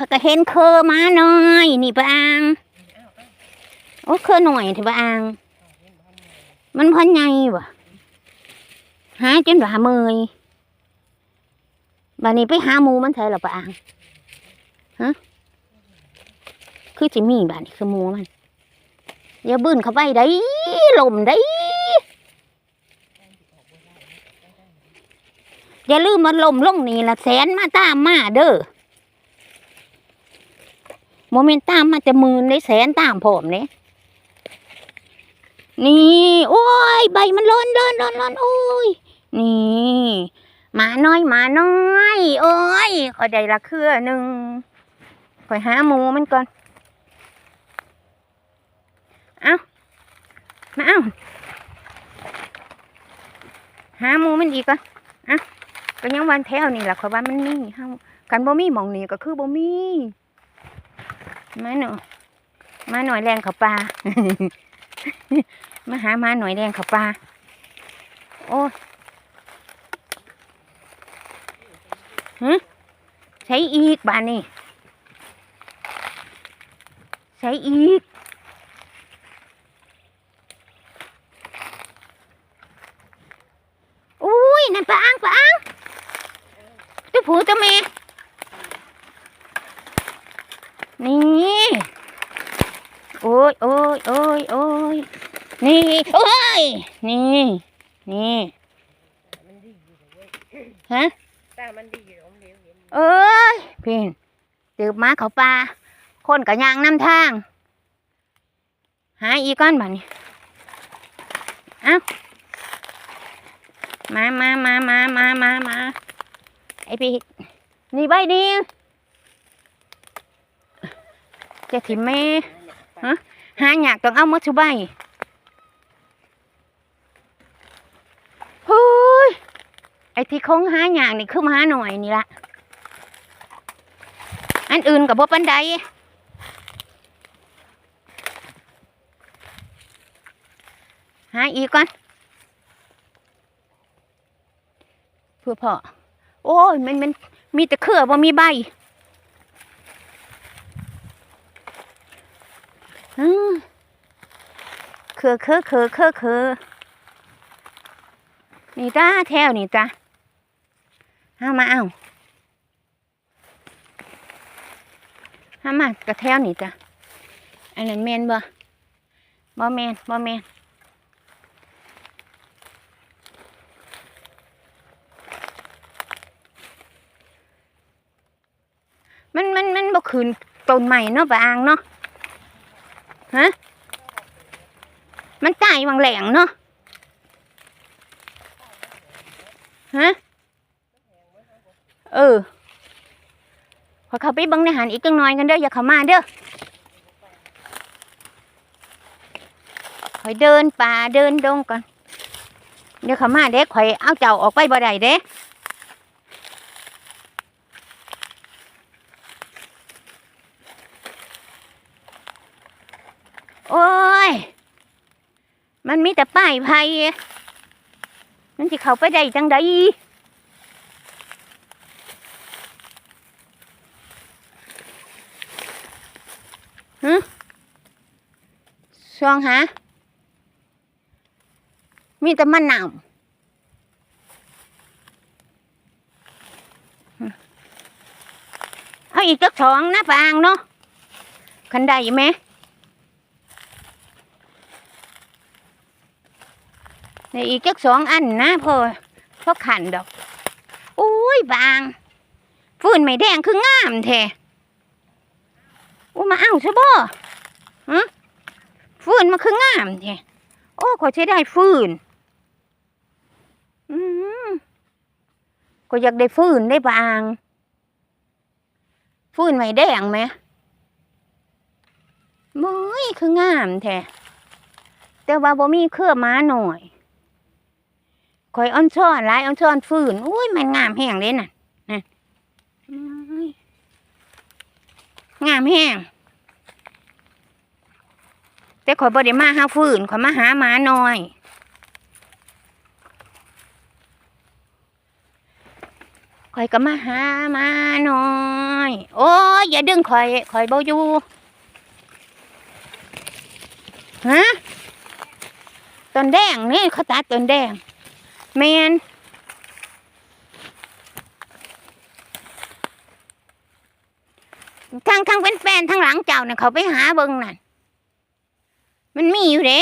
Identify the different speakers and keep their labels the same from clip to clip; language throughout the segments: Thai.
Speaker 1: ข้อยก็เห็นเคอมาหน่อย นี่ปะอางโอ้เคอหน่อยเถอะปะอางมันพันใหญ่บ่หาจนว่าเมยบัดนี้ไปหาหมูมันใช่หรอปะอางฮะคือจิมีบัดนี้คือหมูมันอย่าบื้นเข้าไปได้ลมได้อย่าลืมมันลมลงนี่ละแสนมาตามมาเด้อ โมเมนตามมาจะหมื่นได้แสนตามผมเนี่ยนี่โอ้ยใบมันร้อนร้อนร้อนร้อนโอ้ยนี่หมาน้อยหมาน้อยโอ้ยขอได้ละเครือหนึ่งขอยหาหมูมันก่อนเอามาเอาหาหมูมันอีกก่อนอะก็ยังวันแถวนี่แหละขอยว่ามันมีเฮากันบ่มีมองนี่ก็คือบ่มี มาหน่อยมาหน่อยแรงเขาปลามาหามาหน่อยแรงเขาปลาโอ้ฮะใช้อีกบานนี่ใช้อีกอุ้ยนั่นปลาอ่างปลาอ่างตัวผู้ตัวเมนี่ ยโอ้ยโอ้ยโอ้ยนี่โอ้ยนี่นี่ฮะ
Speaker 2: ตามันดีอยู่ผมเลี้ยงเห็น
Speaker 1: เอ้ยพี่ตืบมาเขาปลาคนกับยางน้ำทาง หาอีกก้อนบ่นี่เอ้ามามามามามามามาไอพี่นี่ใบเดียวจะถิ่มแม่ หาอยากต้องเอาหมดทุกใบเฮ้ยไอที่คงหาอยากนี่คือมาหาหน่อยนี่ละอันอื่นกับบ่ปันใดหาอีกก่อนเพื่อพ่อโอ้ยมันมันมีแต่เครือบ่มีใบอืม เคือเคือเคือเคือเคือนี่จ้าแถวนี่จ้าเอามาเอาห้ามากระแทวนี่จ้ะอันนั้นแมนบ่บ่แมนบ่แมนมันมันมันบ่คืนต้นใหม่เนาะปะอางเนาะ ฮะ มันตายวังแหลงเนาะ ฮะ เออ ขอเข้าไปบังในหันอีกจังน่อยกันเด้ออย่าเข้ามาเด้อข่อยเดินป่าเดินดงก่อน เดี๋ยวเข้ามาเด้ข่อยเอาเจ้าออกไปบ่ได้เด้ โอ้ย มันมีแต่ป้ายไผ่มันจะเข้าไปได้จังใดช่วงฮะมีแต่มันหนาวเอาอีกจักสองนะปางเนาะคันได้ไหม ในอีกจักสองอันนะพอพอขันดอกอุ้ยบางฟืนไม่แดงคืองามแท้อู้มาเอาซะบ่ฮะฟืนมันคืองามแท้โอ้ขอใช้ได้ฟืนอืมก็อยากได้ฟืนได้ปางฟืนไม่แดงไหมมยคืองามแท้แต่ว่าบ่มีเครือม้าหน่อย คอยอ้อนช้อนหลายอ้อนช้อนฟืนอุ้ยมันงามแห้งเลยน่ะนะงามแห้งแต่ข่อยบ่ได้มาหาฟืนข่อยมาหาหมาน้อยข่อยข่อยก็มาหามาหน่อย โอ้ยอย่าดึงข่อยข่อยบ่อยู่ฮะต้นแดงนี่เขาตัดต้นแดง แมนทั้งทั้งเป็นแฟนทั้งหลังเจ้าเนี่ยเขาไปหาเบิงนั่นมันมีอยู่เด้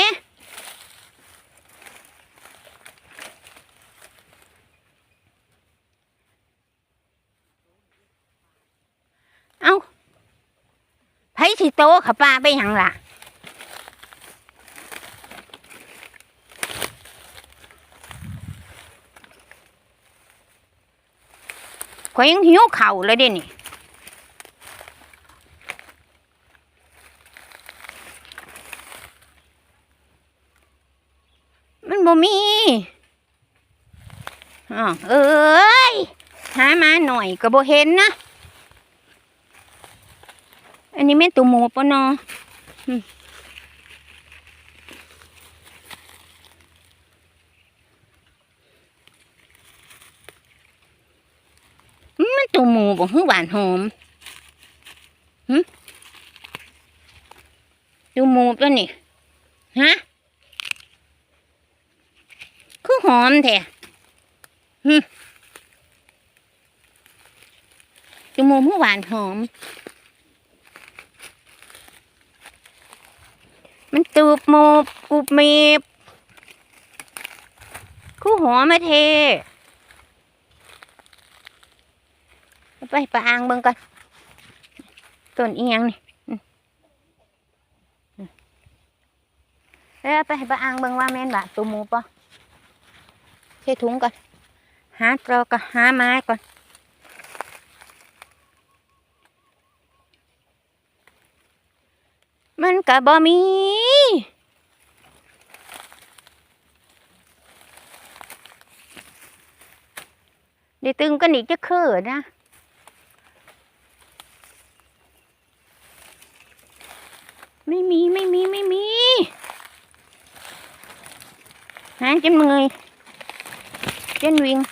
Speaker 1: เอาไผสิโตเขาปลาไปหยังล่ะ ข่อยยังหิวเข่าวเลยเด้นี่มันบ่มีอ๋อเอ้ยหามาหน่อยก็บ่เห็นนะ อันนี้แม่ตัวหมูปะเนาะอืมมันตัวหมู บ่หือหวานหอมหึตัวหมูปะนี่ฮะคือหอมแท้หึตัวหมูหือหวานหอม มันตูบโมบกูบเมบคู่หัวมาเทเอา ไปปลาอ่างเบิ่งก่อนต้นอีหยังนี่เออไปให้ปลาอ่างเบิ่งว่าแม่นบะตัวหมูปะเทถุงก่อน หาเราก็หาไม้ก่อนมันก็บ่มีเดี๋ยวตึงกันอีกจะคือนะ ไม่มีไม่มีไม่มีหา trên người trên viên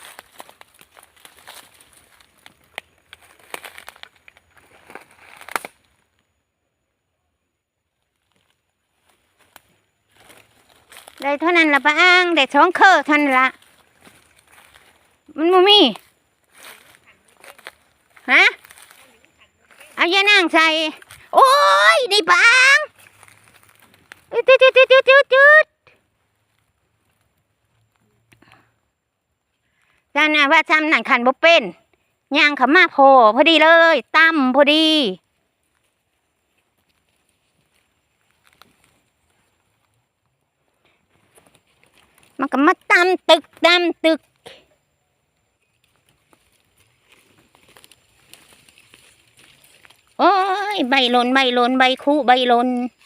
Speaker 1: đây thôi nên là bà ăn để xuống khờ thành là mình mua mi hả áo da nàng xài ôi đi bà ăn องเคอเท่านั้นละมันบ่มีฮะเอายานั่งใส่โอ้ยได้ปางจุดจุดจุดจุดจุดจุดจ้าน่ะว่าจำหนั่นขันบ่เป็นย่างขามาโพพอดีเลยตั้มพอดีมันก็มาตามตึกตามตึก โอ้ย ใบหลนใบหลนใบคู่ใบหลนนี่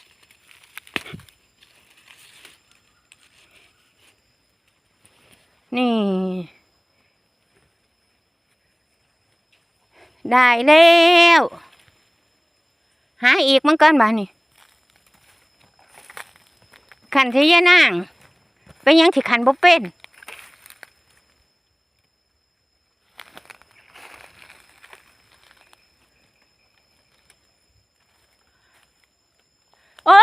Speaker 1: ได้แล้ว หาอีกมันกันบ้านี่ขันที่ยานางเป็นยังที่ขันบ่เป็นโอ้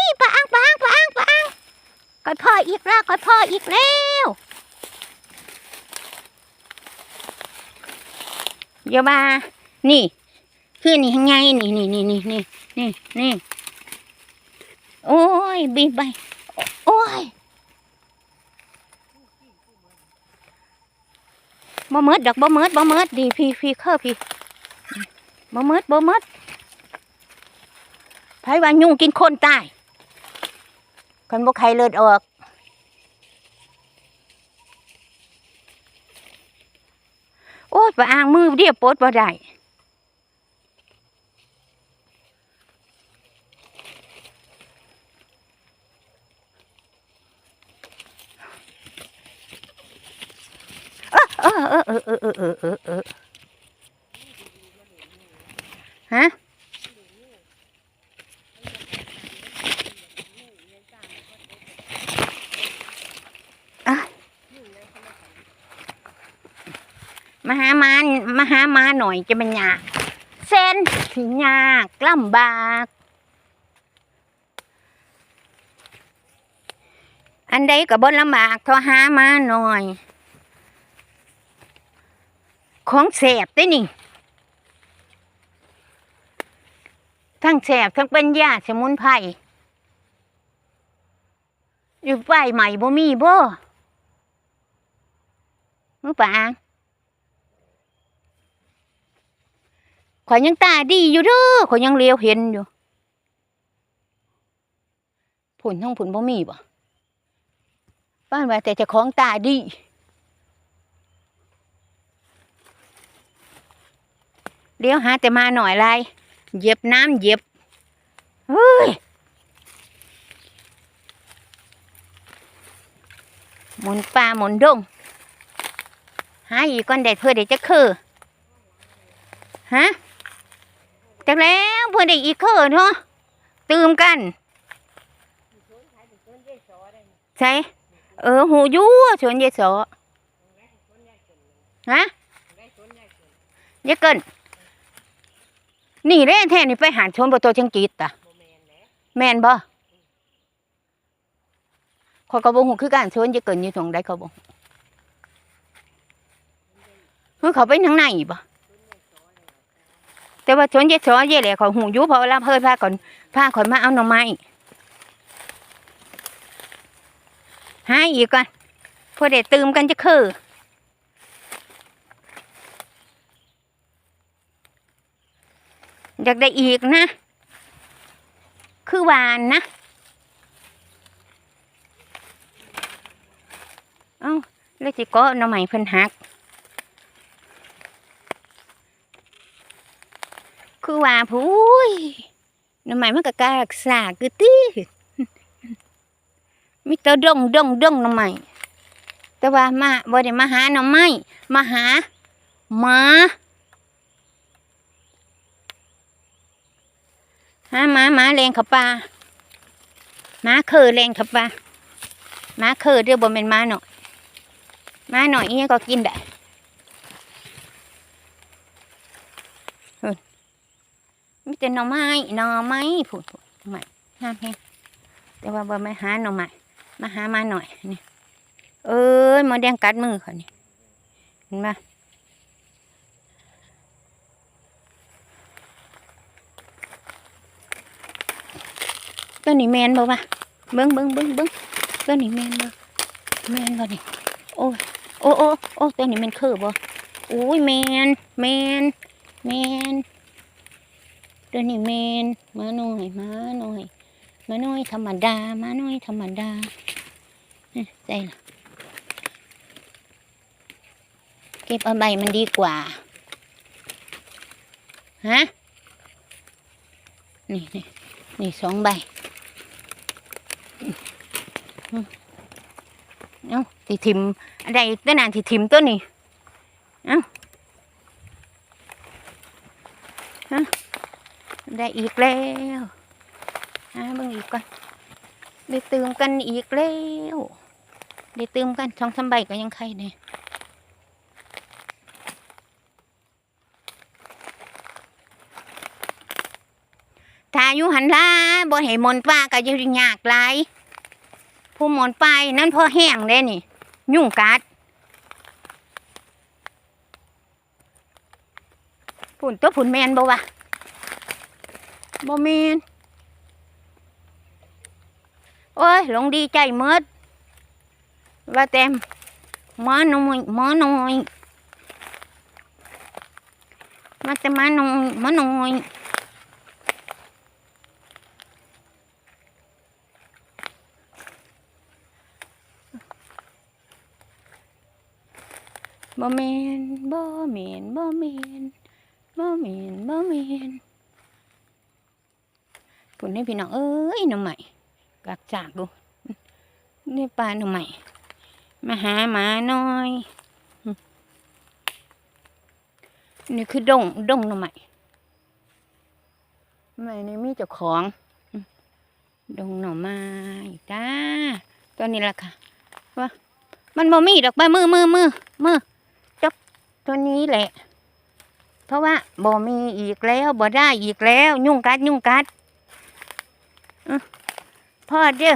Speaker 1: ยปางปางปางปางก่อยพ่ออีกแล้วก่อยพ่ออีกแล้ว อย่ามานี่ คือนี่ยังไงนี่นี่นี่นี่นี่นี่นี่โอ้ยบีบไปโอ้ยบ่เมิดดอกบ่เมิดบ่เมิดดีพี่พี่เคอพี่บ่เมิดบ่เมิดไผว่ายุงกินคนตายคนบ่ใครเลือดออก ว่าอ้างมือเดียวปดบ่ได้เออเออเออเออเออเออฮะ หามามาหน่อยจะมันยากเส้นสิยากลำบากอันใดก็บ่ลำบากทอหามาหน่อย ของแสบได้นี่ ทั้งแสบทั้งเป็นยาสมุนไพรอยู่ป้ายใหม่บ่มีบ่มือปาง ข่อยยังตาดีอยู่เด้อข่อยยังเลียวเห็นอยู่ผุนทั้งผุนบ่มีบ่บ้านว่าแต่จะของตาดีเดี๋ยวหาแต่มาหน่อยไรเหย็บน้ำเหย็บเฮ้ยหมุนป่าหมุนดงหาอีกก่อนได้เพื่อได้จะคือฮะ จากแล้วเพื่อนได้อีกคือเนาะตื่มกันใช่เออหูยูสวนยายสอ
Speaker 2: ได้สวนยายสน
Speaker 1: ฮะ
Speaker 2: ยาย
Speaker 1: เกินนี่เด้แท้นี่ไปหาชนบตัวจังกีตตะ
Speaker 2: แมนแหละ
Speaker 1: แมนบ่ขอยก็บ่ฮู้คือการชวนจะเกินอยู่ตรงใดเขาบ่คือเขาไปทางไหนบ่ แต่ว่าชวนยายสอเย่แหละเขาฮู้อยู่เพราะเวลาเพิ่นพาก่อนพาข่อยมาเอาหน่อไม้หาอีกก่อนเพื่อได้ตื่มกันจะคืออยากได้อีกนะ คือหวานนะเอ้าแล้วจิก็หน่อไม้เพิ่นหัก คือว่าผู้ยหน่อไม้มันก็กล้าสากคือตี้มีแต่ดงดงดงหน่อไม้แต่ว่ามาบ่ได้มาหาหน่อไม้มาหาหมาหาหมาหมาแรงเขาป่าหมาเคอแรงเขาป่าหมาเคอเด้อบ่แม่นหมาหน่อยหมาหน่อยอีหยังก็กินได้เอิ้น มีแต่หน่อไม้หน่อไม้พูดๆหน่อไม้ห้ามแฮงแต่ว่าบ่มาหาหน่อไม้มาหามาหน่อยนี่เอ้ยมอแดงกัดมือเขานี่เห็นปะตัวนี้แมนบ่วะเบิ้งเบิ้งเบิ้งเบิ้งตัวนี้แมนบ่แมนบ่นี่โอ้ยโอ้โอ้โอ้ตัวนี้แมนคือบ่โอ้ยแมนแมนแมน ตัวนี้แมนมาหน่อยมาหน่อยมาหน่อยธรรมดามาหน่อยธรรมดาเอ้ยใจละเก็บเอาใบมันดีกว่าฮะนี่นี่นี่สองใบเอ้าที่ทิมอะไรตัวนานที่ทิมตัวนี้เอ้าฮะ ได้อีกแล้วอ่าเบิ่งอีกก่อนได้เติมกันอีกแล้วได้เติมกันสองสามใบก็ยังใครเนี่ยถ้าอยู่หันล่าบ่ให้มนป้าก็จะยากหลายผู้หมอนไปนั่นพอแห้งเลยนี่ ยุ่งกัดผุนตัวผุนแมนบ่วะ บ่แมนโอ้ยหลงดีใจเมิดว่าเต็มหมาหน่อยหมาหน่อยมาแต่หมาหน่อยหมาหน่อยบ่แม่นบ่แม่นบ่แม่นบ่แม่นบ่แม่น ปุ่นให้พี่น้องเอ้ยหน่อใหม่กักจากดูนี่ปลาหน่อใหม่มาหาหมาหน่อย นี่คือดงดงหน่อใหม่ใหม่นี่มีเจ้าของ ดงหน่อไม้จ้าตัวนี้ล่ะค่ะว่ามันบ่มีดอกใบมือมือมือมือจบตัวนี้แหละ เพราะว่าบ่มีอีกแล้วบ่ได้อีกแล้ว ยุ่งกัดยุ่งกัด อื้อพ่อเด้อ